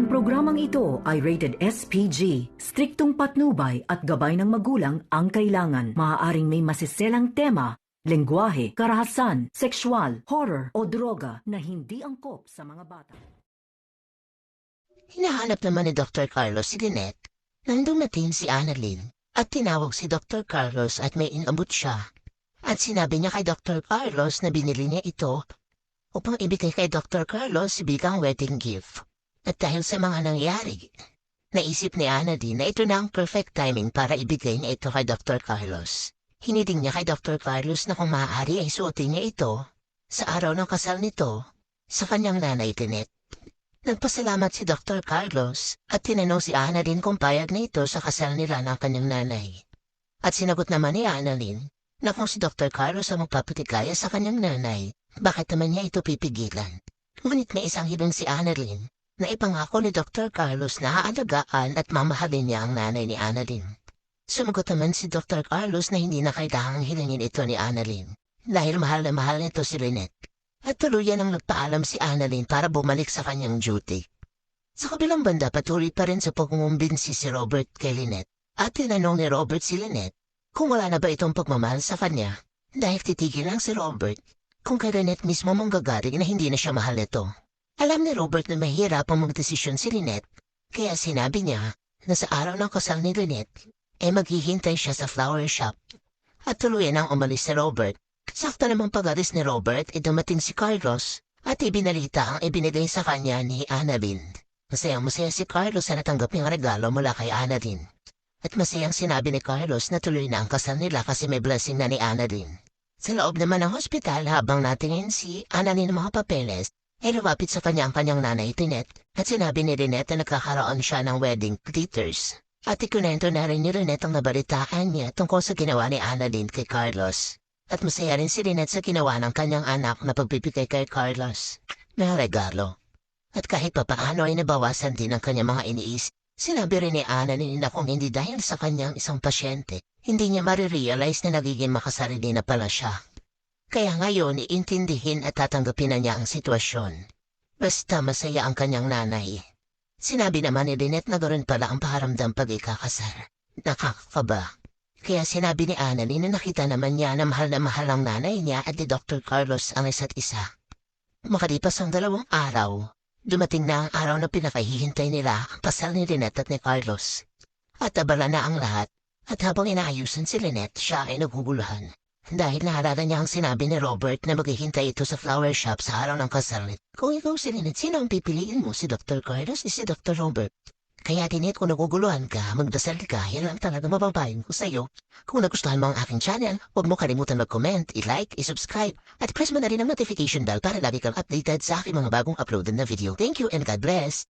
Ang programang ito ay rated SPG. Striktong patnubay at gabay ng magulang ang kailangan. Maaaring may masiselang tema, lengguwahe, karahasan, sexual, horror o droga na hindi angkop sa mga bata. Hinahanap naman ni Dr. Carlos si Lynette nang dumating si Annalyn at tinawag si Dr. Carlos at may inabot siya. At sinabi niya kay Dr. Carlos na binili niya ito upang ibigay kay Dr. Carlos bilang wedding gift. At dahil sa mga nangyari, naisip ni Annalyn na ito na ang perfect timing para ibigay niya ito kay Dr. Carlos. Hiniling niya kay Dr. Carlos na kung maaari ay suotin niya ito sa araw ng kasal nito sa kanyang nanay Lynette. Nagpasalamat si Dr. Carlos at tinanong si Annalyn kung payag na ito sa kasal nila ng kanyang nanay. At sinagot naman ni Annalyn na kung si Dr. Carlos ang magpapatikaya sa kanyang nanay, bakit naman niya ito pipigilan? Ngunit may isang hiling si Annalyn na ipangako ni Dr. Carlos na aalagaan at mamahalin niya ang nanay ni Annalyn. Sumagot naman si Dr. Carlos na hindi na kailangang hilingin ito ni Annalyn dahil mahal na mahal nito si Lynette. At tuluyan ang nagpaalam si Annalyn para bumalik sa kanyang duty. Sa kabilang banda patuloy pa rin sa pagmumbinsi si Robert kay Lynette at tinanong ni Robert si Lynette kung wala na ba itong pagmamahal sa kanya dahil titigil lang si Robert kung kay Lynette mismo manggagaling na hindi na siya mahal nito. Alam ni Robert na mahirap ang magdesisyon si Lynette kaya sinabi niya na sa araw ng kasal ni Lynette ay maghihintay siya sa flower shop at tuluyan ang umalis si Robert Sakto namang pag-alis ni Robert, ay dumating si Carlos at ibinalita ang ibinigay sa kanya ni Annalyn. Masayang-masaya si Carlos sa natanggap niyang regalo mula kay Annalyn. At masayang sinabi ni Carlos na tuloy na ang kasal nila kasi may blessing na ni Annalyn. Sa loob naman ng hospital habang natingin si Annalyn ng mga papeles, ay lumapit sa kanya ang kanyang nanay Tinette at sinabi ni Lynette na nagkakaroon siya ng wedding glitters. At ikunento na rin ni Lynette ang nabalitaan niya tungkol sa ginawa ni Annalyn kay Carlos. At masaya rin si Lynette sa ginawa ng kanyang anak na pagbibigay kay Carlos na regalo. At kahit pa paano ay nabawasan din ang kanyang mga iniis, sinabi rin ni Annalyn na kung hindi dahil sa kanyang isang pasyente, hindi niya marirealize na nagiging makasarili na pala siya. Kaya ngayon iintindihin at tatanggapin na niya ang sitwasyon. Basta masaya ang kanyang nanay. Sinabi naman ni Lynette na ganoon pala ang paharamdam pag ikakasal. Nakakaba. Kaya sinabi ni Annalyn na nakita naman niya na mahal na mahal ang nanay niya at ni Dr. Carlos ang isa't isa. Makalipas ang dalawang araw, dumating na ang araw na pinakahihintay nila ang pasal ni Lynette at ni Carlos. At abala na ang lahat, at habang inaayusan si Lynette, siya ay naguguluhan. Dahil naalala niya ang sinabi ni Robert na maghihintay ito sa flower shop sa araw ng kasal. Kung ikaw si Lynette, sino ang pipiliin mo? Si Dr. Carlos o si Dr. Robert? Kaya tinit kung naguguluhan ka, magdasal ka, yan lang talaga mababayin ko sa'yo. Kung nagustuhan mo ang aking channel, huwag mo kalimutan mag-comment, i-like, i-subscribe, at press mo na rin ang notification bell para lagi kang updated sa aking mga bagong uploaded na video. Thank you and God bless!